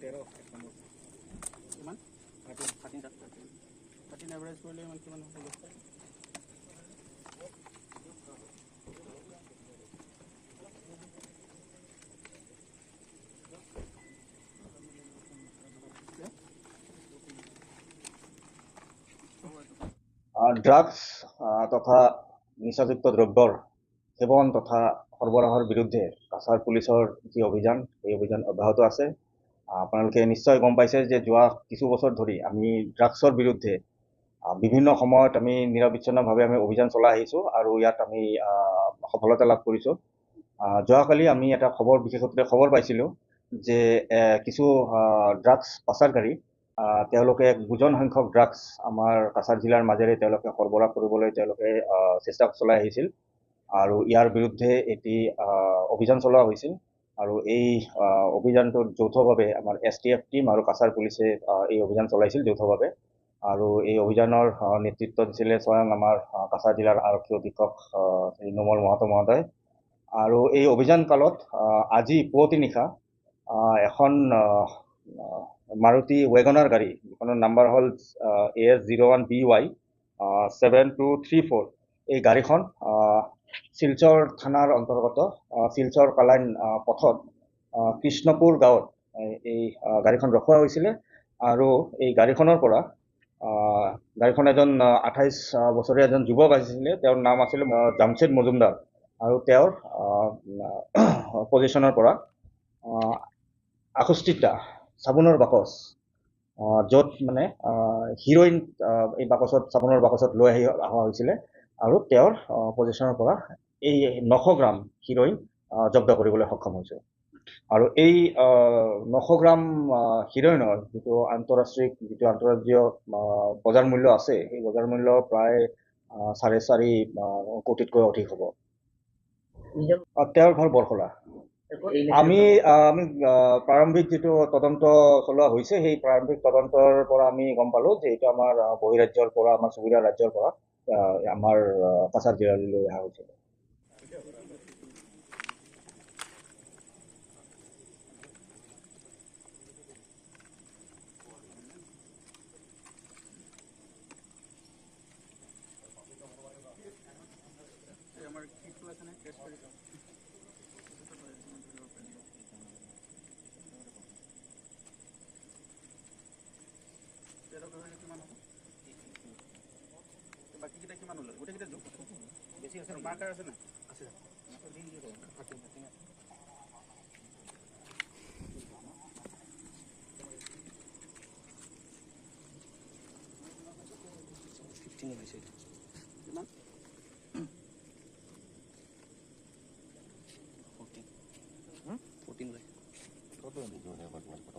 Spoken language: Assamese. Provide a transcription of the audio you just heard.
কিমান কৰিলে ইমান কিমান হ'ব? ড্ৰাগছ তথা নিচাযুক্ত দ্ৰব্যৰ সেৱন তথা সৰবৰাহৰ বিৰুদ্ধে কাছাৰ পুলিচৰ যি অভিযান এই অভিযান অব্যাহত আছে। আপোনালোকে নিশ্চয় গম পাইছে যে যোৱা কিছু বছৰ ধৰি আমি ড্ৰাগছৰ বিৰুদ্ধে বিভিন্ন সময়ত আমি নিৰবিচ্ছিন্নভাৱে আমি অভিযান চলাই আহিছোঁ আৰু ইয়াত আমি সফলতা লাভ কৰিছোঁ। যোৱাকালি আমি এটা খবৰ বিশেষ সূত্ৰে খবৰ পাইছিলোঁ যে কিছু ড্ৰাগছ পাচাৰকাৰী তেওঁলোকে বুজন সংখ্যক ড্ৰাগছ আমাৰ কাছাৰ জিলাৰ মাজেৰে তেওঁলোকে সৰবৰাহ কৰিবলৈ তেওঁলোকে চেষ্টা চলাই আহিছিল। আৰু ইয়াৰ বিৰুদ্ধে এটি অভিযান চলোৱা হৈছিল। আৰু এই অভিযানটোত যৌথভাৱে আমাৰ এছ টি এফ টিম আৰু কাছাৰ পুলিচে এই অভিযান চলাইছিল যৌথভাৱে। আৰু এই অভিযানৰ নেতৃত্ব দিছিলে স্বয়ং আমাৰ কাছাৰ জিলাৰ আৰক্ষী অধীক্ষক নোমল মহাতো মহোদয়। আৰু এই অভিযান কালত আজি পুৱতি নিশা এখন মাৰুতি ৱেগনাৰ গাড়ী যিখনৰ নাম্বাৰ হ'ল A S zero' one B Y seven two three four এই গাড়ীখন শিলচৰ থানাৰ অন্তৰ্গত শিলচৰ কালাইন পথত কৃষ্ণপুৰ গাঁৱত এই- গাড়ীখন ৰখোৱা হৈছিলে আৰু এই গাড়ীখনৰ পৰা গাড়ীখন এজন আঠাইছ বছৰীয়া এজন যুৱক আহিছিলে তেওঁৰ নাম আছিলে জামছেদ মজুমদাৰ আৰু তেওঁৰ পজিশ্যনৰ পৰা আষষ্ঠিটা চাবোনৰ বাকচ য'ত মানে হিৰ'ইন এই বাকচত চাবোনৰ বাকচত লৈ আহি অহা হৈছিলে আৰু তেওঁৰ পজিশ্যনৰ পৰা এই নশ গ্ৰাম হিৰ'ইন জব্দ কৰিবলৈ সক্ষম হৈছে। আৰু এই নশ গ্ৰাম হিৰ'ইনৰ যিটো আন্তঃৰাষ্ট্ৰীয় যিটো আহ, বজাৰ মূল্য আছে সেই বজাৰ মূল্য প্ৰায় চাৰে চাৰি কোটিতকৈ অধিক হ'ব। তেওঁৰ ঘৰ বৰখলা। আমি আমি প্ৰাৰম্ভিক যিটো তদন্ত চলোৱা হৈছে সেই প্ৰাৰম্ভিক তদন্তৰ পৰা আমি গম পালো যে এইটো আমাৰ বহিৰাজ্যৰ পৰা আমাৰ চুবুৰীয়া ৰাজ্যৰ পৰা আমাৰ কাছাৰ জিলালৈ অহা হৈছিল। তেৰ কৰিলে কিমান ওলাল গোটেইকেইটা যোগ? বেছি আছে মাৰ্কাৰ আছে 15 years old. Đúng không? 14. 14 người. Có tôi bị chỗ này vật vật